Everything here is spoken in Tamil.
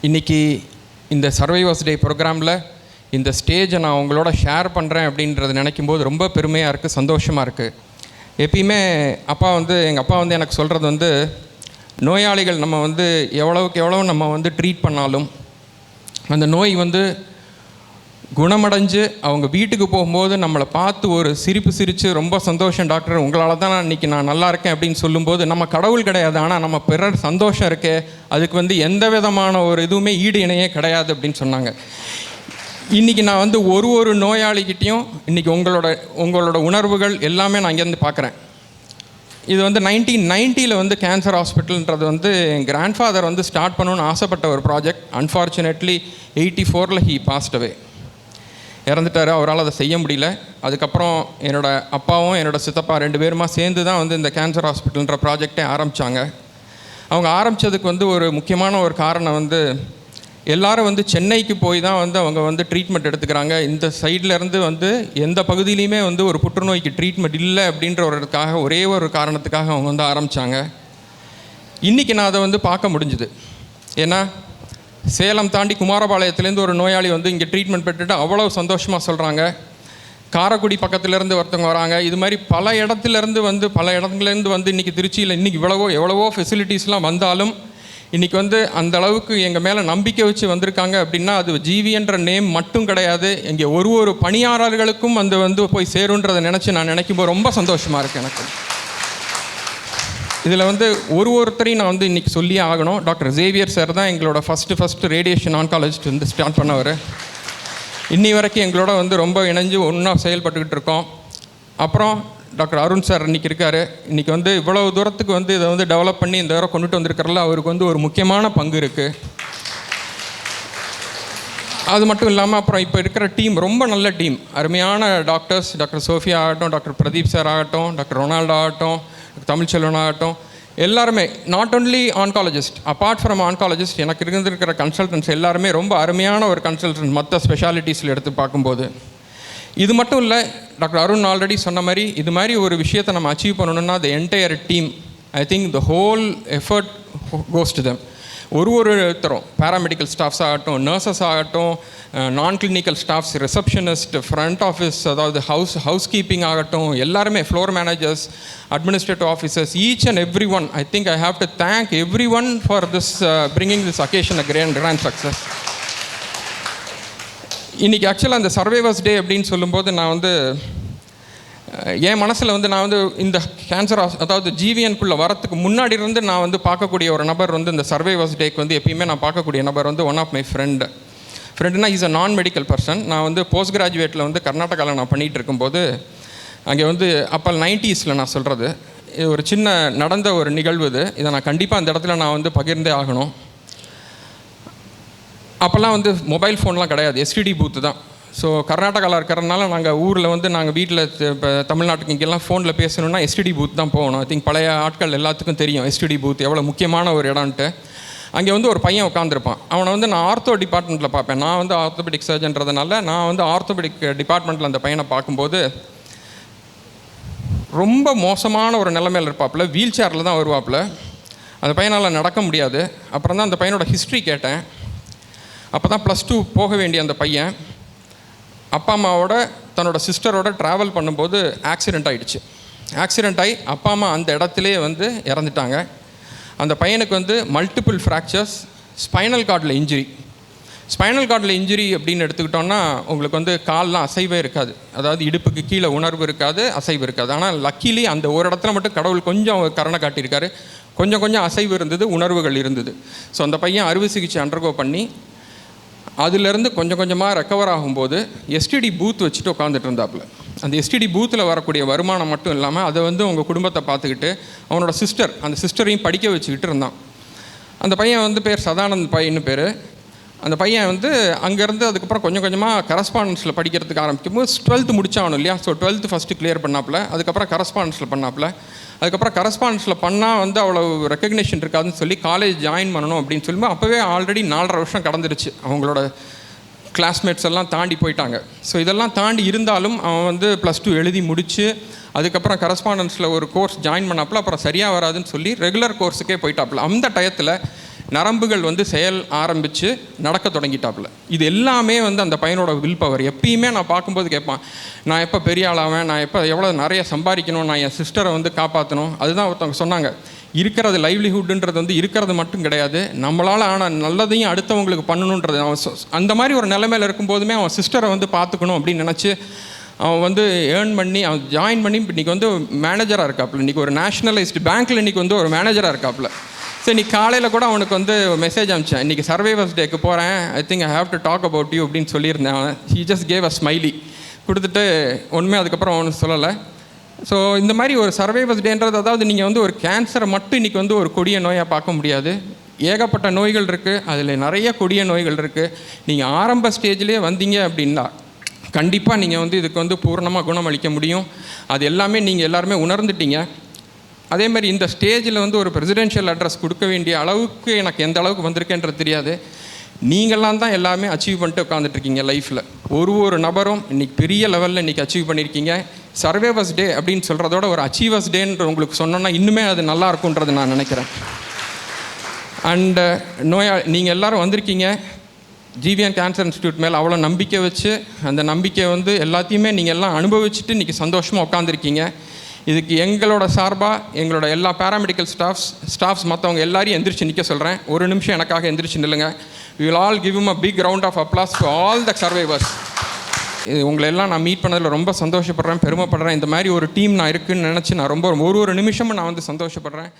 இன்றைக்கி இந்த சர்வைவர்ஸ் டே ப்ரோக்ராமில் இந்த ஸ்டேஜை நான் உங்களோட ஷேர் பண்ணுறேன் அப்படின்றத நினைக்கும் போது ரொம்ப பெருமையாக இருக்குது சந்தோஷமாக இருக்குது எப்பயுமே அப்பா வந்து எங்கள் அப்பா வந்து எனக்கு சொல்கிறது வந்து நோயாளிகள் நம்ம வந்து எவ்வளவுக்கு எவ்வளோ நம்ம வந்து ட்ரீட் பண்ணாலும் அந்த நோய் வந்து குணமடைஞ்சு அவங்க வீட்டுக்கு போகும்போது நம்மளை பார்த்து ஒரு சிரிப்பு சிரித்து ரொம்ப சந்தோஷம் டாக்டர் உங்களால் தான் நான் இன்றைக்கி நான் நல்லா இருக்கேன் அப்படின்னு சொல்லும்போது நம்ம கடவுள் கிடையாது. ஆனால் நம்ம பிறர் சந்தோஷம் இருக்கே அதுக்கு வந்து எந்த விதமான ஒரு இதுவுமே ஈடு இணையே கிடையாது அப்படின்னு சொன்னாங்க. இன்றைக்கி நான் வந்து ஒரு ஒரு நோயாளிகிட்டேயும் இன்றைக்கி உங்களோட உங்களோட உணர்வுகள் எல்லாமே நான் இங்கேருந்து பார்க்குறேன். இது வந்து நைன்டீன் நைன்ட்டியில் வந்து கேன்சர் ஹாஸ்பிட்டல்ன்றது வந்து என் கிராண்ட்ஃபாதர் வந்து ஸ்டார்ட் பண்ணணும்னு ஆசைப்பட்ட ஒரு ப்ராஜெக்ட் அன்ஃபார்ச்சுனேட்லி எயிட்டி ஃபோரில் ஹீ பாஸ்ட் அவே இறந்துட்டார் அவரால் அதை செய்ய முடியல. அதுக்கப்புறம் என்னோடய அப்பாவும் என்னோடய சித்தப்பா ரெண்டு பேருமா சேர்ந்து தான் வந்து இந்த கேன்சர் ஹாஸ்பிட்டல்ன்ற ப்ராஜெக்டே ஆரம்பித்தாங்க அவங்க ஆரம்பித்ததுக்கு வந்து ஒரு முக்கியமான ஒரு காரணம் வந்து எல்லாரும் வந்து சென்னைக்கு போய் தான் வந்து அவங்க வந்து ட்ரீட்மெண்ட் எடுத்துக்கிறாங்க. இந்த சைடில் இருந்து வந்து எந்த பகுதியிலையுமே வந்து ஒரு புற்றுநோய்க்கு ட்ரீட்மெண்ட் இல்லை அப்படின்ற ஒருக்காக ஒரே ஒரு காரணத்துக்காக அவங்க வந்து ஆரம்பித்தாங்க இன்றைக்கி நான் அதை வந்து பார்க்க முடிஞ்சுது. ஏன்னா சேலம் தாண்டி குமாரபாளையத்துலேருந்து ஒரு நோயாளி வந்து இங்கே ட்ரீட்மெண்ட் பெற்றுட்டு அவ்வளோ சந்தோஷமாக சொல்கிறாங்க காரைக்குடி பக்கத்துலேருந்து ஒருத்தவங்க வராங்க. இது மாதிரி பல இடத்துலேருந்து வந்து பல இடத்துலேருந்து வந்து இன்றைக்கி திருச்சியில் இன்றைக்கி இவ்வளவோ எவ்வளவோ ஃபெசிலிட்டிஸ்லாம் வந்தாலும் இன்றைக்கி வந்து அந்த அளவுக்கு எங்கள் மேலே நம்பிக்கை வச்சு வந்திருக்காங்க அப்படின்னா அது ஜீவின்ற நேம் மட்டும் கிடையாது. இங்கே ஒரு ஒரு பணியாளர்களுக்கும் அந்த வந்து போய் சேருன்றதை நினச்சி நான் நினைக்கும்போது ரொம்ப சந்தோஷமாக இருக்குது எனக்கு. இதில் வந்து ஒரு ஒருத்தரையும் நான் வந்து இன்றைக்கி சொல்லியே ஆகணும். டாக்டர் ஜேவியர் சார் தான் எங்களோட ஃபஸ்ட்டு ஃபஸ்ட்டு ரேடியேஷன் ஆன்காலஜிஸ்ட் வந்து ஸ்டார்ட் பண்ணவர். இன்னி வரைக்கும் எங்களோட வந்து ரொம்ப இணைஞ்சு ஒன்றா செயல்பட்டுக்கிட்டு இருக்கோம். அப்புறம் டாக்டர் அருண் சார் இன்றைக்கி இருக்கார். இன்றைக்கி வந்து இவ்வளவு தூரத்துக்கு வந்து இதை வந்து டெவலப் பண்ணி இந்த தூரம் கொண்டுட்டு வந்திருக்கிறல அவருக்கு வந்து ஒரு முக்கியமான பங்கு இருக்குது அது மட்டும் இல்லாமல் அப்புறம் இப்போ இருக்கிற டீம் ரொம்ப நல்ல டீம். அருமையான டாக்டர்ஸ் டாக்டர் சோஃபியா ஆகட்டும் டாக்டர் பிரதீப் சார் ஆகட்டும் டாக்டர் ரொனால்டோ ஆகட்டும் தமிழ்ச்செல்வன் ஆகட்டும் எல்லாருமே not only oncologist apart from oncologist எனக்கு இருந்திருக்கிற கன்சல்டன்ஸ் எல்லாருமே ரொம்ப அருமையான ஒரு கன்சல்டன்ஸ் மற்ற ஸ்பெஷாலிட்டிஸில் எடுத்து பார்க்கும்போது. இது மட்டும் இல்லை டாக்டர் அருண் ஆல்ரெடி சொன்ன மாதிரி இது மாதிரி ஒரு விஷயத்தை நம்ம அச்சீவ் பண்ணணும்னா the entire team I think the whole effort goes to them ஒரு ஒருத்தரும் பேராமெடிக்கல் ஸ்டாஃப்ஸ் ஆகட்டும் நர்சஸ் ஆகட்டும் non clinical staffs receptionist front office அதாவது ஹவுஸ் ஹவுஸ் கீப்பிங் ஆகட்டும் எல்லாருமே floor managers administrative officers each and every one I think I have to thank every one for this bringing this occasion a grand grand success இன்றைக்கி ஆக்சுவலாக அந்த சர்வைவர்ஸ் டே அப்படின்னு சொல்லும்போது நான் வந்து என் மனசில் வந்து நான் வந்து இந்த கேன்சர் அதாவது ஜிவிஎன்குள்ளே வரத்துக்கு முன்னாடி இருந்து நான் வந்து பார்க்கக்கூடிய ஒரு நபர் வந்து இந்த சர்வைவர்ஸ் டேக்கு வந்து எப்பயுமே நான் பார்க்கக்கூடிய நபர் வந்து one of my friend ஃப்ரெண்டுனா is a non medical person நான் வந்து போஸ்ட் கிராஜுவேட்டில் வந்து கர்நாடகாவில் நான் பண்ணிகிட்டு இருக்கும்போது அங்கே வந்து அப்போ நைன்ட்டீஸில் நான் சொல்கிறது இது ஒரு சின்ன நடந்த ஒரு நிகழ்வு இது. இதை நான் கண்டிப்பாக அந்த இடத்துல நான் வந்து பகிர்ந்தே ஆகணும். அப்போல்லாம் வந்து மொபைல் ஃபோன்லாம் கிடையாது. எஸ்டிடி பூத்து தான். ஸோ கர்நாடகாவில் இருக்கிறதுனால நாங்கள் ஊரில் வந்து நாங்கள் வீட்டில் இப்போ தமிழ்நாட்டுக்கு இங்கெல்லாம் ஃபோனில் பேசணுன்னா எஸ்டிடி பூத் தான் போகணும். ஐ திங்க் பழைய ஆட்கள் எல்லாத்துக்கும் தெரியும் எஸ்டிடி பூத் எவ்வளோ முக்கியமான ஒரு இடம்ன்ட்டு. அங்கே வந்து ஒரு பையன் உட்காந்துருப்பான் அவனை வந்து நான் ஆர்த்தோ டிபார்ட்மெண்ட்டில் பார்ப்பேன். நான் வந்து ஆர்த்தோபெடிக் சர்ஜன்றதுனால நான் வந்து ஆர்த்தோபெடிக் டிபார்ட்மெண்ட்டில் அந்த பையனை பார்க்கும்போது ரொம்ப மோசமான ஒரு நிலைமையில் இருப்பாப்புல. வீல் சேரில் தான் வருவாப்புல. அந்த பையனால் நடக்க முடியாது. அப்புறம் தான் அந்த பையனோட ஹிஸ்ட்ரி கேட்டேன். அப்போ தான் ப்ளஸ் டூ போக வேண்டிய அந்த பையன். அப்பா அம்மாவோட தன்னோட சிஸ்டரோட ட்ராவல் பண்ணும்போது ஆக்சிடெண்ட் ஆகிடுச்சு ஆக்சிடெண்ட் ஆகி அப்பா அம்மா அந்த இடத்துலையே வந்து இறந்துட்டாங்க. அந்த பையனுக்கு வந்து மல்டிபிள் ஃப்ராக்சர்ஸ் ஸ்பைனல் கார்டில் இன்ஜுரி ஸ்பைனல் கார்டில் இன்ஜுரி அப்படின்னு எடுத்துக்கிட்டோன்னா உங்களுக்கு வந்து கால்லாம் அசைவே இருக்காது. அதாவது இடுப்புக்கு கீழே உணர்வு இருக்காது அசைவு இருக்காது. ஆனால் லக்கிலி அந்த ஒரு இடத்துல மட்டும் கடவுள் கொஞ்சம் கருணை காட்டியிருக்காரு. கொஞ்சம் கொஞ்சம் அசைவு இருந்தது உணர்வுகள் இருந்தது. ஸோ அந்த பையன் அறுவை சிகிச்சை அண்டர்கோ பண்ணி அதுலேருந்து கொஞ்சம் கொஞ்சமாக ரெக்கவர் ஆகும்போது எஸ்டிடி பூத் வச்சுட்டு உட்காந்துட்டு இருந்தாப்புல. அந்த எஸ்டிடி பூத்தில் வரக்கூடிய வருமானம் மட்டும் இல்லாமல் அதை வந்து உங்கள் குடும்பத்தை பார்த்துக்கிட்டு அவனோட சிஸ்டர் அந்த சிஸ்டரையும் படிக்க வச்சுக்கிட்டு இருந்தான். அந்த பையன் வந்து பேர் சதானந்த் பையன்னு பேர். அந்த பையன் வந்து அங்கேருந்து அதுக்கப்புறம் கொஞ்சம் கொஞ்சமாக கரஸ்பாண்டன்ஸில் படிக்கிறதுக்கு ஆரம்பிக்கும் போது டுவெல்த்து முடித்தானும் இல்லையா? ஸோ டுவெல்த்து ஃபஸ்ட்டு கிளியர் பண்ணாப்புல. அதுக்கப்புறம் கரஸ்பாண்டன்ஸில் பண்ணாப்புல. அதுக்கப்புறம் கரஸ்பாண்டன்ஸில் பண்ணால் வந்து அவ்வளோ ரெக்கக்னேஷன் இருக்காதுன்னு சொல்லி காலேஜ் ஜாயின் பண்ணணும் அப்படின்னு சொல்லும்போது அப்போவே ஆல்ரெடி நாலரை வருஷம் கடந்துருச்சு. அவங்களோட கிளாஸ்மேட்ஸ் எல்லாம் தாண்டி போயிட்டாங்க. ஸோ இதெல்லாம் தாண்டி இருந்தாலும் அவன் வந்து ப்ளஸ் டூ எழுதி முடித்து அதுக்கப்புறம் கரஸ்பாண்டன்ஸில் ஒரு கோர்ஸ் ஜாயின் பண்ணாப்புல அப்புறம் சரியாக வராதுன்னு சொல்லி ரெகுலர் கோர்ஸுக்கே போயிட்டாப்புல. அந்த டயத்தில் நரம்புகள் வந்து செயல் ஆரம்பித்து நடக்க தொடங்கிட்டாப்புல. இது எல்லாமே வந்து அந்த பையனோட வில் பவர் எப்பயுமே நான் பார்க்கும்போது கேட்பான் நான் எப்போ பெரிய ஆளாவேன் நான் எப்போ எவ்வளோ நிறைய சம்பாதிக்கணும்? நான் என் சிஸ்டரை வந்து காப்பாற்றணும் அதுதான் ஒருத்தவங்க சொன்னாங்க. இருக்கிறது லைவ்லிஹுட்ன்றது வந்து இருக்கிறது மட்டும் கிடையாது. நம்மளால் ஆனால் நல்லதையும் அடுத்தவங்களுக்கு பண்ணணுன்றது அவன் அந்த மாதிரி ஒரு நிலைமையில் இருக்கும்போதுமே அவன் சிஸ்டரை வந்து பார்த்துக்கணும் அப்படின்னு நினச்சி அவன் வந்து ஏர்ன் பண்ணி அவன் ஜாயின் பண்ணி இன்றைக்கி வந்து மேனேஜராக இருக்காப்புல. இன்றைக்கி ஒரு நேஷனலைஸ்டு பேங்க்கில் இன்றைக்கி வந்து ஒரு மேனேஜராக இருக்காப்புல. ஸோ இன்னைக்கு காலையில் கூட அவனுக்கு வந்து மெசேஜ் அனுப்பிச்சேன். இன்றைக்கி சர்வைவர்ஸ் டேக்கு போகிறேன் I think I have to talk about you அப்படின்னு சொல்லியிருந்தேன். அவன் he just gave a smiley கொடுத்துட்டு ஒன்றுமே அதுக்கப்புறம் அவனு சொல்லலை. ஸோ இந்த மாதிரி ஒரு சர்வைவர்ஸ் டேன்றது அதாவது நீங்கள் வந்து ஒரு கேன்சரை மட்டும் இன்றைக்கி வந்து ஒரு கொடிய நோயாக பார்க்க முடியாது. ஏகப்பட்ட நோய்கள் இருக்குது அதில் நிறைய கொடிய நோய்கள் இருக்குது நீங்கள் ஆரம்ப ஸ்டேஜ்லேயே வந்தீங்க அப்படின்னா கண்டிப்பாக நீங்கள் வந்து இதுக்கு வந்து பூரணமாக குணமளிக்க முடியும். அது எல்லாமே நீங்கள் எல்லாருமே உணர்ந்துட்டீங்க. அதே மாதிரி இந்த ஸ்டேஜில் வந்து ஒரு பிரசிடென்ஷியல் அட்ரஸ் கொடுக்க வேண்டிய அளவுக்கு எனக்கு எந்த அளவுக்கு வந்திருக்கேன்றது தெரியாது. நீங்கள்லாம் தான் எல்லாமே அச்சீவ் பண்ணிட்டு உட்காந்துட்ருக்கீங்க லைஃப்பில் ஒரு ஒரு நபரும் இன்றைக்கி பெரிய லெவலில் இன்றைக்கி அச்சீவ் பண்ணியிருக்கீங்க சர்வேவர்ஸ் டே அப்படின்னு சொல்கிறதோட ஒரு அச்சீவர்ஸ் டேன்ற உங்களுக்கு சொன்னோன்னா இன்னுமே அது நல்லா இருக்குன்றது நான் நினைக்கிறேன். அண்டு uh, நோயா நீங்கள் எல்லாரும் வந்திருக்கீங்க. ஜிவிஎன் கேன்சர் இன்ஸ்டியூட் மேலே அவ்வளோ நம்பிக்கை வச்சு அந்த நம்பிக்கை வந்து எல்லாத்தையுமே நீங்கள் எல்லாம் அனுபவிச்சுட்டு இன்றைக்கி சந்தோஷமாக உட்காந்துருக்கீங்க இதுக்கு எங்களோட சார்பாக எங்களோட எல்லா பேராமெடிக்கல் ஸ்டாஃப்ஸ் ஸ்டாஃப்ஸ் மற்றவங்க எல்லாரையும் எந்திரிச்சு நிற்க சொல்கிறேன் ஒரு நிமிஷம் எனக்காக எந்திரிச்சு நில்லுங்க. We will all give a big round of applause to all the survivors இது உங்களை எல்லாம் நான் மீட் பண்ணதில் ரொம்ப சந்தோஷப்படுறேன் பெருமைப்படுறேன். இந்த மாதிரி ஒரு டீம் நான் இருக்குன்னு நினச்சி நான் ரொம்ப ஒரு ஒரு நிமிஷமும் நான் வந்து சந்தோஷப்படுறேன்.